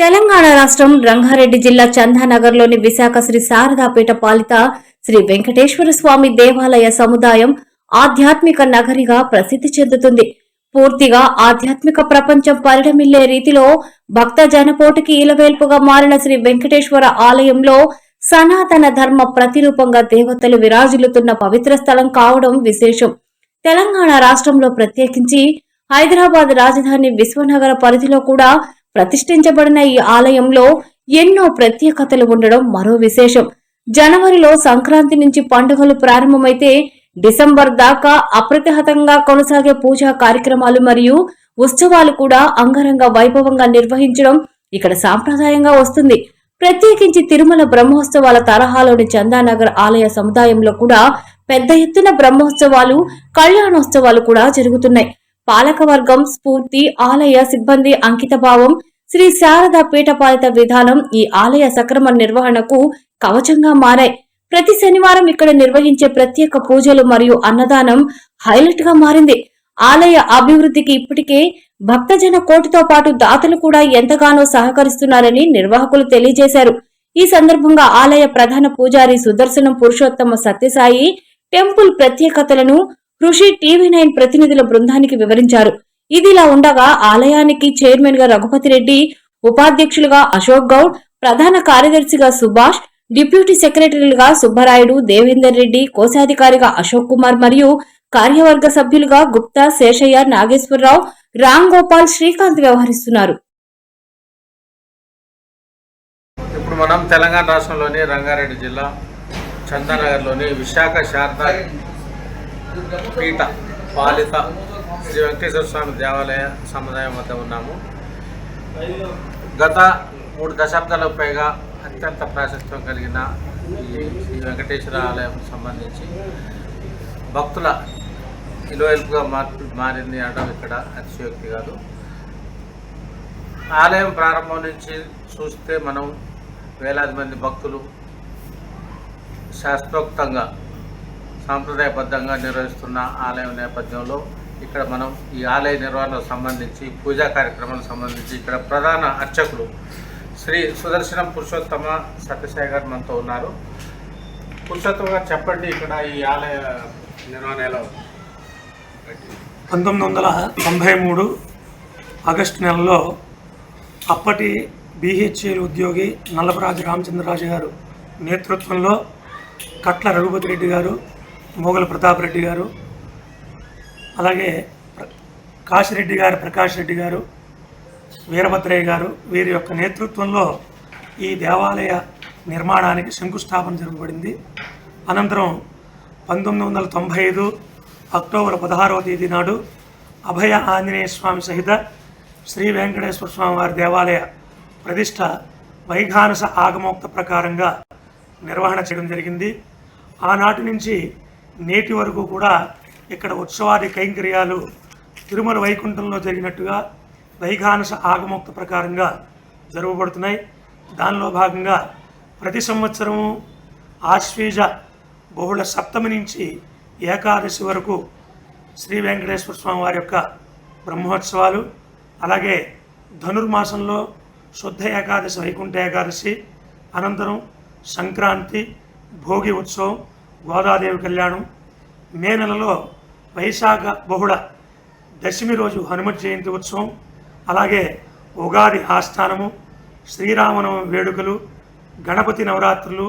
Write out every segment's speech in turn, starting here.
తెలంగాణ రాష్ట్రం రంగారెడ్డి జిల్లా చందానగర్లోని విశాఖ శ్రీ శారదాపేట పాలిత శ్రీ వెంకటేశ్వర స్వామి దేవాలయ సముదాయం ఆధ్యాత్మిక నగరిగా ప్రసిద్ధి చెందుతుంది. పూర్తిగా ఆధ్యాత్మిక ప్రపంచం పరిడమిల్లే రీతిలో భక్త జనపోటుకి ఇలవేల్పుగా మారిన శ్రీ వెంకటేశ్వర ఆలయంలో సనాతన ధర్మ ప్రతిరూపంగా దేవతలు విరాజిల్లుతున్న పవిత్ర స్థలం కావడం విశేషం. తెలంగాణ రాష్ట్రంలో ప్రత్యేకించి హైదరాబాద్ రాజధాని విశ్వనగర పరిధిలో కూడా ప్రతిష్ఠించబడిన ఈ ఆలయంలో ఎన్నో ప్రత్యేకతలు ఉండడం మరో విశేషం. జనవరిలో సంక్రాంతి నుంచి పండుగలు ప్రారంభమైతే డిసెంబర్ దాకా అప్రతిహతంగా కొనసాగే పూజా కార్యక్రమాలు మరియు ఉత్సవాలు కూడా అంగరంగ వైభవంగా నిర్వహించడం ఇక్కడ సాంప్రదాయంగా వస్తుంది. ప్రత్యేకించి తిరుమల బ్రహ్మోత్సవాల తరహాలోని చందానగర్ ఆలయ సముదాయంలో కూడా పెద్ద ఎత్తున బ్రహ్మోత్సవాలు కళ్యాణోత్సవాలు కూడా జరుగుతున్నాయి. పాలకవర్గం స్ఫూర్తి ఆలయ సిబ్బంది అంకితభావం శ్రీ శారద పీఠపాలిత విధానం ఈ ఆలయ సక్రమ నిర్వహణకు కవచంగా మారాయి. ప్రతి శనివారం ఇక్కడ నిర్వహించే ప్రత్యేక పూజలు మరియు అన్నదానం హైలైట్గా మారింది. ఆలయ అభివృద్ధికి ఇప్పటికే భక్తజన కోటితో పాటు దాతలు కూడా ఎంతగానో సహకరిస్తున్నారని నిర్వాహకులు తెలియజేశారు. ఈ సందర్భంగా ఆలయ ప్రధాన పూజారి సుదర్శనం పురుషోత్తమ సత్యసాయి టెంపుల్ ప్రత్యేకతలను కృషి టీవీ నైన్ ప్రతినిధుల బృందానికి వివరించారు. ఇదిలా ఉండగా ఆలయానికి చైర్మన్గా రఘుపతి రెడ్డి ఉపాధ్యక్షులుగా అశోక్ గౌడ్ ప్రధాన కార్యదర్శిగా సుభాష్ డిప్యూటీ సెక్రటరీలుగా సుబ్బరాయుడు దేవేందర్ రెడ్డి కోశాధికారిగా అశోక్ కుమార్ మరియు కార్యవర్గ సభ్యులుగా గుప్తా శేషయ్య నాగేశ్వరరావు రామ్ గోపాల్ శ్రీకాంత్ వ్యవహరిస్తున్నారు. ఇప్పుడు మనం తెలంగాణ రాష్ట్రంలోని రంగారెడ్డి జిల్లా చందానగర్లోని విశాఖ శారద పీఠ పాలిత శ్రీ వెంకటేశ్వర స్వామి దేవాలయ సముదాయం వద్ద ఉన్నాము. గత మూడు దశాబ్దాలకు పైగా అత్యంత ప్రాశస్త్యం కలిగిన ఈ శ్రీ వెంకటేశ్వర ఆలయం సంబంధించి భక్తుల ఇలువైపుగా మార్పు మారింది అనడం ఇక్కడ అతిశయోక్తి కాదు. ఆలయం ప్రారంభం నుంచి చూస్తే మనం వేలాది మంది భక్తులు శాస్త్రోక్తంగా సాంప్రదాయబద్ధంగా నిర్వహిస్తున్న ఆలయం నేపథ్యంలో ఇక్కడ మనం ఈ ఆలయ నిర్వహణకు సంబంధించి పూజా కార్యక్రమాలకు సంబంధించి ఇక్కడ ప్రధాన అర్చకులు శ్రీ సుదర్శనం పురుషోత్తమ సత్యసాయి గారు మనతో ఉన్నారు. పురుషోత్తమ గారు చెప్పండి ఇక్కడ ఈ ఆలయ నిర్వహణ ఎలా పంతొమ్మిది వందల తొంభై మూడు ఆగస్టు నెలలో అప్పటి బీహెచ్ఏల్ ఉద్యోగి నల్లపరాజు రామచంద్రరాజు గారు నేతృత్వంలో కట్ల రఘుపతి రెడ్డి గారు మోగల ప్రతాప్ రెడ్డి గారు అలాగే కాశిరెడ్డి గారు ప్రకాష్ రెడ్డి గారు వీరభద్రయ్య గారు వీరి యొక్క నేతృత్వంలో ఈ దేవాలయ నిర్మాణానికి శంకుస్థాపన జరగబడింది అనంతరం పంతొమ్మిది వందల తొంభై ఐదు అక్టోబర్ పదహారవ తేదీ నాడు అభయ ఆంజనేయ స్వామి సహిత శ్రీ వెంకటేశ్వర స్వామి వారి దేవాలయ ప్రతిష్ట వైఘానస ఆగమోక్త ప్రకారంగా నిర్వహణ చేయడం జరిగింది. ఆనాటి నుంచి నేటి వరకు కూడా ఇక్కడ ఉత్సవాది కైంకర్యాలు తిరుమల వైకుంఠంలో జరిగినట్టుగా వైఘానస ఆగమోక్త ప్రకారంగా జరగబడుతున్నాయి. దానిలో భాగంగా ప్రతి సంవత్సరము ఆశ్వీజ బహుళ సప్తమి నుంచి ఏకాదశి వరకు శ్రీ వెంకటేశ్వర స్వామి వారి యొక్క బ్రహ్మోత్సవాలు అలాగే ధనుర్మాసంలో శుద్ధ ఏకాదశి వైకుంఠ ఏకాదశి అనంతరం సంక్రాంతి భోగి ఉత్సవం గోదాదేవి కళ్యాణం మే నెలలో వైశాఖ బహుళ దశమి రోజు హనుమత్ జయంతి ఉత్సవం అలాగే ఉగాది ఆస్థానము శ్రీరామనవమి వేడుకలు గణపతి నవరాత్రులు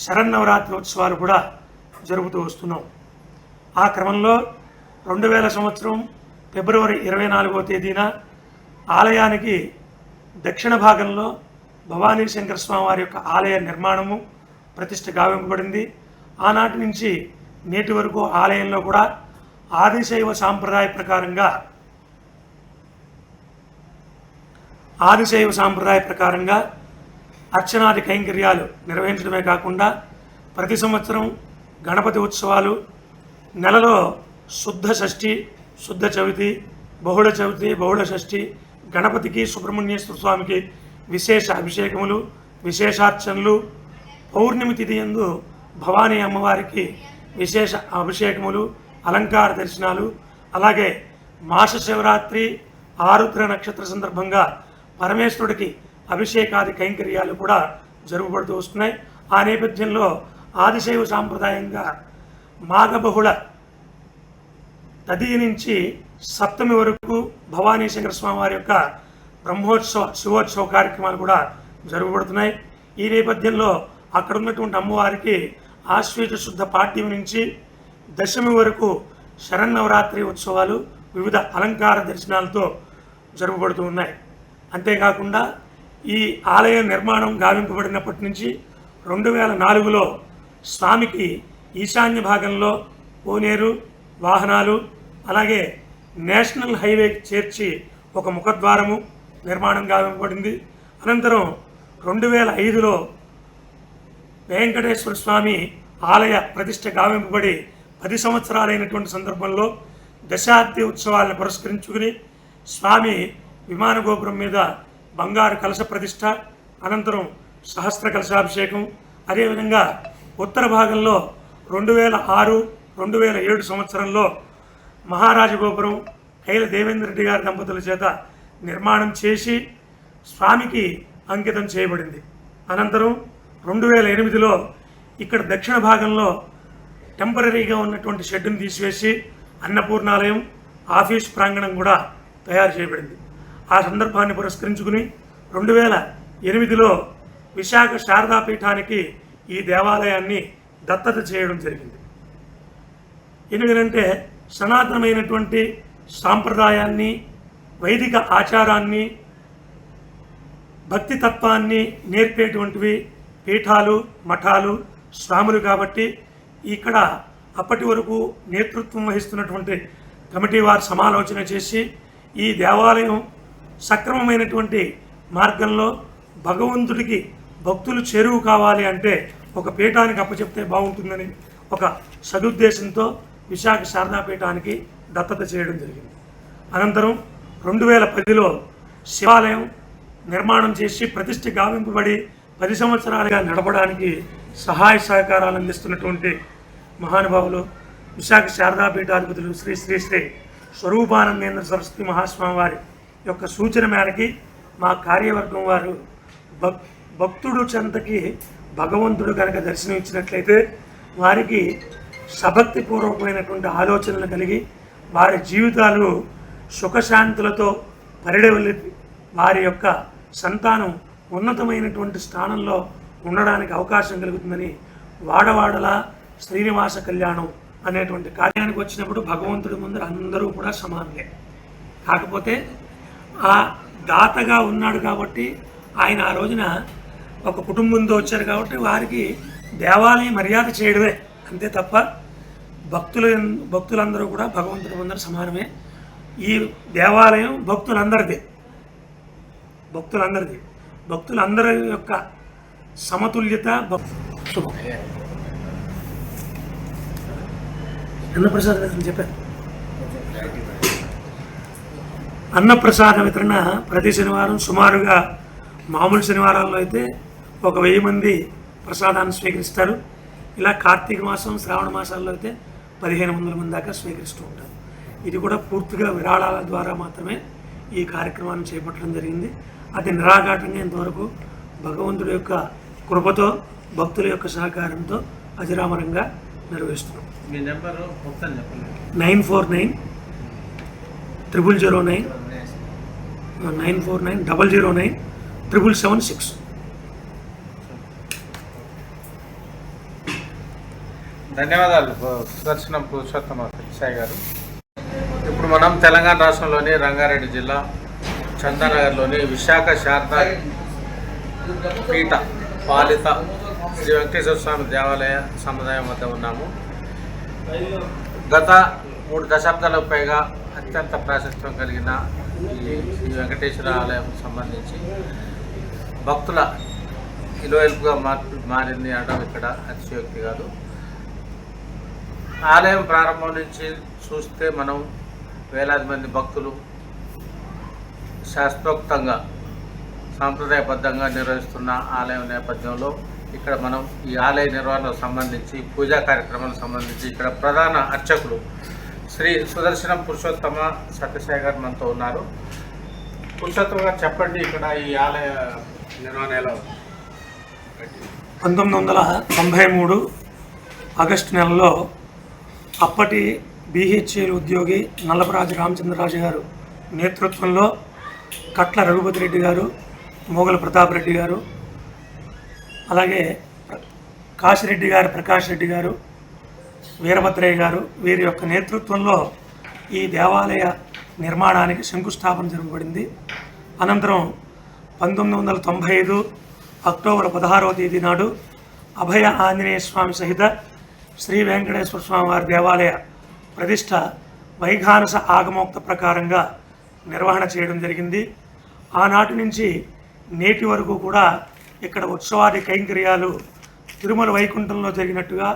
శరన్నవరాత్రి ఉత్సవాలు కూడా జరుపుతూ వస్తున్నాం. ఆ క్రమంలో రెండు వేల సంవత్సరం ఫిబ్రవరి ఇరవై నాలుగవ తేదీన ఆలయానికి దక్షిణ భాగంలో భవానీ శంకర స్వామి వారి యొక్క ఆలయ నిర్మాణము ప్రతిష్ట గావింపబడింది. ఆనాటి నుంచి నేటి వరకు ఆలయంలో కూడా ఆదిశైవ సాంప్రదాయ ప్రకారంగా ఆదిశైవ సాంప్రదాయ ప్రకారంగా అర్చనాది కైంకర్యాలు నిర్వహించడమే కాకుండా ప్రతి సంవత్సరం గణపతి ఉత్సవాలు నెలలో శుద్ధ షష్ఠి శుద్ధ చవితి బహుళ చవితి బహుళ షష్ఠి గణపతికి సుబ్రహ్మణ్యేశ్వర స్వామికి విశేష అభిషేకములు విశేషార్చనలు పౌర్ణమి తిథి ఎందు భవానీ అమ్మవారికి విశేష అభిషేకములు అలంకార దర్శనాలు అలాగే మాస శివరాత్రి ఆరుద్ర నక్షత్ర సందర్భంగా పరమేశ్వరుడికి అభిషేకాది కైంకర్యాలు కూడా జరుగుబడుతూ వస్తున్నాయి. ఆ నేపథ్యంలో ఆదిశైవ సాంప్రదాయంగా మాఘబహుళ తదియ నుంచి సప్తమి వరకు భవానీ శంకర స్వామి వారి యొక్క బ్రహ్మోత్సవ శివోత్సవ కార్యక్రమాలు కూడా జరుగుబడుతున్నాయి ఈ నేపథ్యంలో అక్కడ ఉన్నటువంటి అమ్మవారికి ఆశ్వేజ శుద్ధ పాఠ్యం నుంచి దశమి వరకు శరన్నవరాత్రి ఉత్సవాలు వివిధ అలంకార దర్శనాలతో జరుపబడుతూ ఉన్నాయి. అంతేకాకుండా ఈ ఆలయ నిర్మాణం గావింపబడినప్పటి నుంచి రెండు వేల నాలుగులో స్వామికి ఈశాన్య భాగంలో కోనేరు వాహనాలు అలాగే నేషనల్ హైవేకి చేర్చి ఒక ముఖద్వారము నిర్మాణం గావింపబడింది. అనంతరం రెండు వేల ఐదులో వెంకటేశ్వర స్వామి ఆలయ ప్రతిష్ట గావింపబడి పది సంవత్సరాలైనటువంటి సందర్భంలో దశాబ్ది ఉత్సవాలను పురస్కరించుకుని స్వామి విమాన గోపురం మీద బంగారు కలశ ప్రతిష్ట అనంతరం సహస్ర కలశాభిషేకం అదేవిధంగా ఉత్తర భాగంలో రెండు వేల ఆరు రెండు వేల ఏడు సంవత్సరంలో మహారాజ గోపురం కైల దేవేంద్ర రెడ్డి గారి దంపతుల చేత నిర్మాణం చేసి స్వామికి అంకితం చేయబడింది. అనంతరం రెండు వేల ఎనిమిదిలో ఇక్కడ దక్షిణ భాగంలో టెంపరీగా ఉన్నటువంటి షెడ్డును తీసివేసి అన్నపూర్ణాలయం ఆఫీస్ ప్రాంగణం కూడా తయారు చేయబడింది. ఆ సందర్భాన్ని పురస్కరించుకుని రెండు వేల ఎనిమిదిలో విశాఖ శారదా పీఠానికి ఈ దేవాలయాన్ని దత్తత చేయడం జరిగింది. ఎందుకంటే సనాతనమైనటువంటి సాంప్రదాయాన్ని వైదిక ఆచారాన్ని భక్తి తత్వాన్ని నేర్పేటువంటివి పీఠాలు మఠాలు స్వాములు కాబట్టి ఇక్కడ అప్పటి వరకు నేతృత్వం వహిస్తున్నటువంటి కమిటీ వారు సమాలోచన చేసి ఈ దేవాలయం సక్రమమైనటువంటి మార్గంలో భగవంతుడికి భక్తులు చేరువు కావాలి అంటే ఒక పీఠానికి అప్పచెప్తే బాగుంటుందని ఒక సదుద్దేశంతో విశాఖ శారదా పీఠానికి దత్తత చేయడం జరిగింది. అనంతరం రెండు వేల పదిలో శివాలయం నిర్మాణం చేసి ప్రతిష్ఠ గావింపబడి పది సంవత్సరాలుగా నడపడానికి సహాయ సహకారాలు అందిస్తున్నటువంటి మహానుభావులు విశాఖ శారదా పీఠాధిపతులు శ్రీ శ్రీ శ్రీ స్వరూపానందేంద్ర సరస్వతి మహాస్వామి వారి యొక్క సూచన మేరకి మా కార్యవర్గం వారు భక్ భక్తుడు చెంతకి భగవంతుడు కనుక దర్శనం ఇచ్చినట్లయితే వారికి సభక్తిపూర్వకమైనటువంటి ఆలోచనలు కలిగి వారి జీవితాలు సుఖశాంతులతో పరిడవల్లి వారి యొక్క సంతానం ఉన్నతమైనటువంటి స్థానంలో ఉండడానికి అవకాశం కలుగుతుందని వాడవాడల శ్రీనివాస కళ్యాణం అనేటువంటి కార్యానికి వచ్చినప్పుడు భగవంతుడి ముందర అందరూ కూడా సమానులే. కాకపోతే ఆ దాతగా ఉన్నాడు కాబట్టి ఆయన ఆ రోజున ఒక కుటుంబంతో వచ్చారు కాబట్టి వారికి దేవాలయం మర్యాద చేయడమే అంతే తప్ప భక్తులు భక్తులందరూ కూడా భగవంతుడి ముందర సమానమే. ఈ దేవాలయం భక్తులందరిదే. భక్తులందరిది. భక్తులందరి యొక్క సమతుల్యత భక్- శుభం. అన్నప్రసాద వితరణ చెప్పారు? అన్నప్రసాద వితరణ ప్రతి శనివారం సుమారుగా మామూలు శనివారాల్లో అయితే ఒక వెయ్యి మంది ప్రసాదాన్ని స్వీకరిస్తారు. ఇలా కార్తీక మాసం శ్రావణ మాసాల్లో అయితే పదిహేను వందల మంది దాకా స్వీకరిస్తూ ఉంటారు. ఇది కూడా పూర్తిగా విరాళాల ద్వారా మాత్రమే ఈ కార్యక్రమాన్ని చేపట్టడం జరిగింది. అది నిరాఘాటంగా ఇంతవరకు భగవంతుడి యొక్క కృపతో భక్తుల యొక్క సహకారంతో అజరామరంగా నిర్వహిస్తున్నాం. మీ number nine four nine triple zero nine nine four nine double zero nine triple seven six. ధన్యవాదాలు సుదర్శనం పురుషోత్తమ సాయి గారు. ఇప్పుడు మనం తెలంగాణ రాష్ట్రంలోని రంగారెడ్డి జిల్లా చందానగర్లోని విశాఖ శారదా పీఠ పాలిత శ్రీ వెంకటేశ్వర స్వామి దేవాలయ సముదాయం వద్ద ఉన్నాము. గత మూడు దశాబ్దాలకు పైగా అత్యంత ప్రాశస్త్యం కలిగిన ఈ శ్రీ వెంకటేశ్వర ఆలయం సంబంధించి భక్తుల ఇలువైపుగా మార్పు మారింది అనడం ఇక్కడ అతిశయోక్తి కాదు. ఆలయం ప్రారంభం నుంచి చూస్తే మనం వేలాది మంది భక్తులు శాస్త్రోక్తంగా సాంప్రదాయబద్ధంగా నిర్వహిస్తున్న ఆలయం నేపథ్యంలో ఇక్కడ మనం ఈ ఆలయ నిర్వహణకు సంబంధించి పూజా కార్యక్రమాలకు సంబంధించి ఇక్కడ ప్రధాన అర్చకులు శ్రీ సుదర్శనం పురుషోత్తమ సత్యశేఖర్ మనతో ఉన్నారు. పురుషోత్తమ గారు చెప్పండి ఇక్కడ ఈ ఆలయ నిర్వహణ ఎలా పంతొమ్మిది వందల తొంభై మూడు ఆగస్టు నెలలో అప్పటి బీహెచ్ఏల్ ఉద్యోగి నల్లపరాజు రామచంద్రరాజు గారు నేతృత్వంలో కట్ల రఘుపతి రెడ్డి గారు మోగల ప్రతాప్ రెడ్డి గారు అలాగే కాశిరెడ్డి గారు ప్రకాష్ రెడ్డి గారు వీరభద్రయ్య గారు వీరి యొక్క నేతృత్వంలో ఈ దేవాలయ నిర్మాణానికి శంకుస్థాపన జరగబడింది అనంతరం పంతొమ్మిది వందల తొంభై ఐదు అక్టోబర్ పదహారవ తేదీ నాడు అభయ ఆంజనేయ స్వామి సహిత శ్రీ వెంకటేశ్వర స్వామి వారి దేవాలయ ప్రతిష్ట వైఘానస ఆగమోక్త ప్రకారంగా నిర్వహణ చేయడం జరిగింది. ఆనాటి నుంచి నేటి వరకు కూడా ఇక్కడ ఉత్సవాది కైంకర్యాలు తిరుమల వైకుంఠంలో జరిగినట్టుగా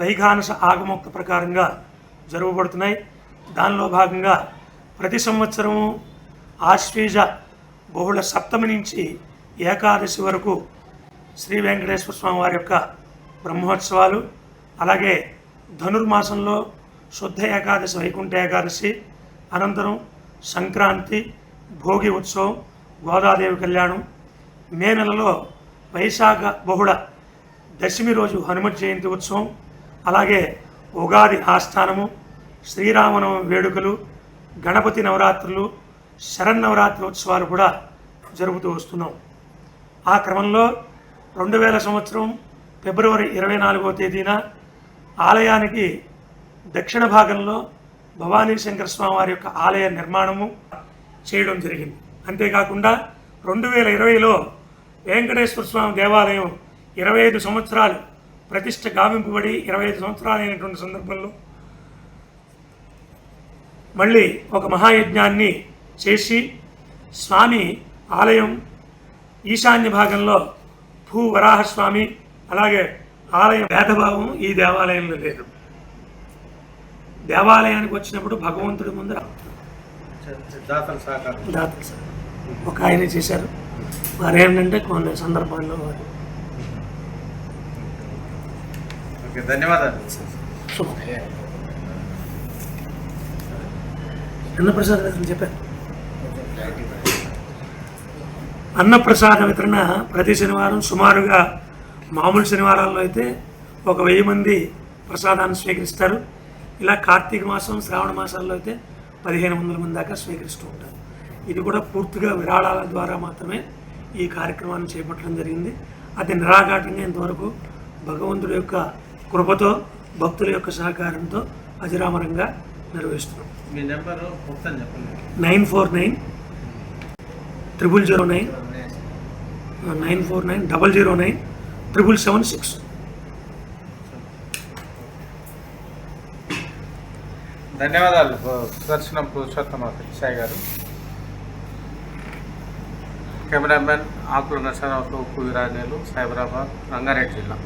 వైఘానస ఆగమోక్త ప్రకారంగా జరగబడుతున్నాయి. దానిలో భాగంగా ప్రతి సంవత్సరము ఆశ్వీజ బహుళ సప్తమి నుంచి ఏకాదశి వరకు శ్రీ వెంకటేశ్వర స్వామి వారి యొక్క బ్రహ్మోత్సవాలు అలాగే ధనుర్మాసంలో శుద్ధ ఏకాదశి వైకుంఠ ఏకాదశి అనంతరం సంక్రాంతి భోగి ఉత్సవం గోదాదేవి కళ్యాణం. మే నెలలో వైశాఖ బహుళ దశమి రోజు హనుమత్ జయంతి ఉత్సవం. అలాగే ఉగాది ఆస్థానము శ్రీరామనవమి వేడుకలు గణపతి నవరాత్రులు శరన్నవరాత్రి ఉత్సవాలు కూడా జరుపుతూ వస్తున్నాం. ఆ క్రమంలో రెండు వేల సంవత్సరం ఫిబ్రవరి ఇరవై నాలుగవ తేదీన ఆలయానికి దక్షిణ భాగంలో భవానీ శంకర స్వామివారి యొక్క ఆలయ నిర్మాణము చేయడం జరిగింది. అంతేకాకుండా రెండు వేల ఇరవైలో వెంకటేశ్వర స్వామి దేవాలయం ఇరవై ఐదు సంవత్సరాలు ప్రతిష్ట గావింపబడి ఇరవై ఐదు సంవత్సరాలు అయినటువంటి సందర్భంలో మళ్ళీ ఒక మహాయజ్ఞాన్ని చేసి స్వామి ఆలయం ఈశాన్య భాగంలో భూ వరాహస్వామి అలాగే ఆలయం భేదభావం ఈ దేవాలయంలో లేదు. దేవాలయానికి వచ్చినప్పుడు భగవంతుడి ముందర దాతల సహకారం. ఒక ఆయన చేశారు. వారు ఏంటంటే కొన్ని సందర్భాల్లో వారు ఓకే ధన్యవాదాలు. అన్నప్రసాద్ వితరణ చెప్పారు. అన్నప్రసాద వితరణ ప్రతి శనివారం సుమారుగా మామూలు శనివారాల్లో అయితే ఒక వెయ్యి మంది ప్రసాదాన్ని స్వీకరిస్తారు. ఇలా కార్తీక మాసం శ్రావణ మాసాల్లో అయితే పదిహేను వందల మంది దాకా స్వీకరిస్తూ ఉంటారు. ఇది కూడా పూర్తిగా విరాళాల ద్వారా మాత్రమే ఈ కార్యక్రమాన్ని చేపట్టడం జరిగింది. అది నిరాఘాటంగా ఇంతవరకు భగవంతుడి యొక్క కృపతో భక్తుల యొక్క సహకారంతో అజరామరంగా నిర్వహిస్తున్నాం. మీ number nine four nine triple zero nine nine four nine double zero nine triple seven six. ధన్యవాదాలు. దర్శనం పురుషోత్తమ సాయి గారు. కెమెరామెన్ ఆకుల నరసరావుతో ఉప్పు విరాజేలు సైబరాబాద్ రంగారెడ్డి జిల్లా.